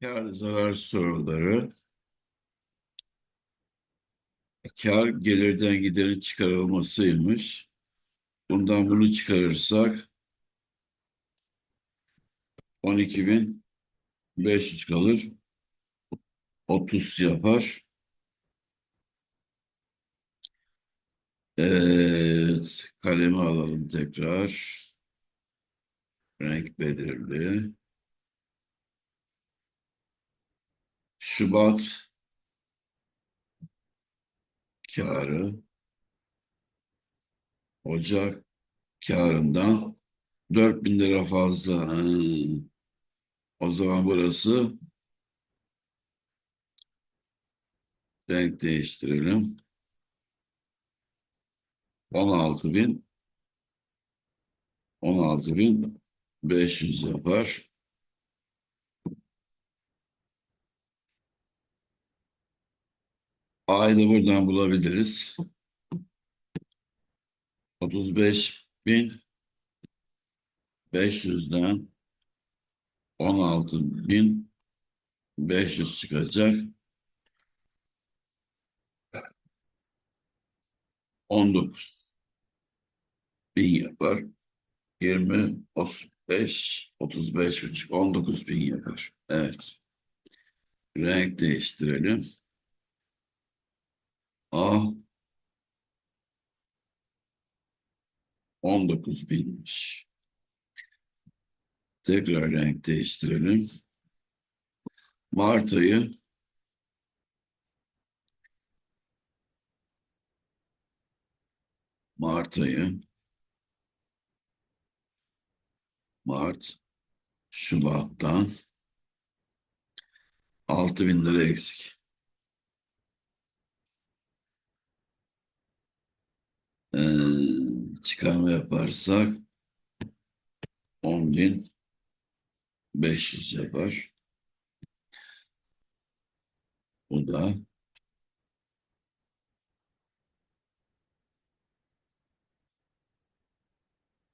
Kar zarar soruları. Kar gelirden giderin çıkarılmasıymış. Bundan bunu çıkarırsak 12.500 kalır. 30 yapar. Evet, kalemi alalım tekrar. Renk belirli. Şubat karı Ocak karından 4000 lira fazla. Ha. O zaman burası renk değiştirelim. 16 bin 16 bin 500 yapar. A'yı buradan bulabiliriz. 35 bin 500'den 16 bin 500 çıkacak. 19 bin yapar. 20, 35, 35 buçuk, 19 bin yapar. Evet. Renk değiştirelim. A 19 binmiş. Tekrar renk değiştirelim. Mart ayı Mart ayı Mart Şubat'tan 6 bin lira eksik. Ee, çıkarma yaparsak 10 bin 500 yapar. Bu da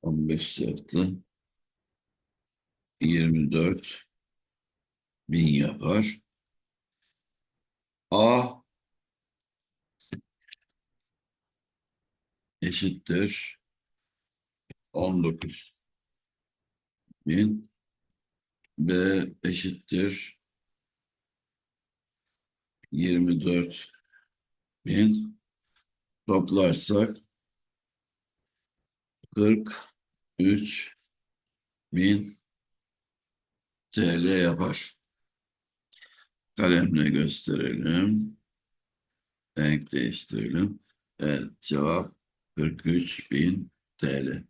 on beş yaptı. Yirmi dört bin yapar. A eşittir on dokuz bin. B eşittir yirmi dört bin. Toplarsak 43 bin TL yapar. Kalemle gösterelim. Renk değiştirelim. Evet, cevap 43 bin TL.